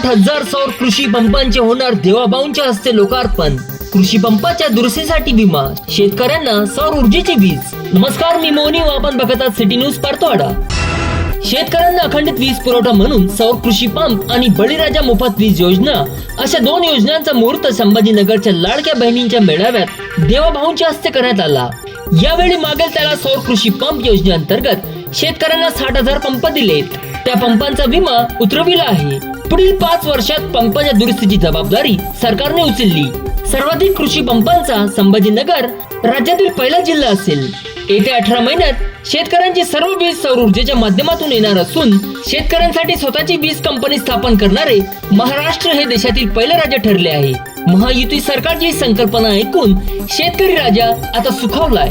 साठ हजार सौर कृषी पंपांचे होणार देवाबाऊंच्या हस्ते लोकार्पण. कृषी पंपाच्या दुरुस्तीसाठी विमा. शेतकऱ्यांना सौर ऊर्जेची वीज. नमस्कार मी मोनी व आपण बघत आहात सिटी न्यूज पारतवाडा शेतकऱ्यांना अखंडित वीज पुरवठा म्हणून सौर कृषी पंप आणि बळीराजा मोफत वीज योजना अशा दोन योजनांचा मुहूर्त संभाजीनगरच्या लाडक्या बहिणींच्या मेळाव्यात देवाभाऊंच्या हस्ते करण्यात आला. यावेळी मागेल त्याला सौर कृषी पंप योजनेअंतर्गत शेतकऱ्यांना साठ हजार पंप दिलेत. त्या पंपांचा विमा उतरविला आहे. पुढील पाच वर्षात पंपाच्या दुरुस्तीची जबाबदारी सरकारने उचलली. सर्वाधिक कृषी पंपांचा संभाजीनगर राज्यातील पहिला जिल्हा असेल. येत्या अठरा महिन्यात शेतकऱ्यांची सर्व वीज सौर ऊर्जेच्या माध्यमातून येणार असून शेतकऱ्यांसाठी स्वतःची वीज कंपनी स्थापन करणारे महाराष्ट्र हे देशातील पहिले राज्य ठरले आहे. महायुती सरकारची ही संकल्पना ऐकून शेतकरी राजा आता सुखावलाय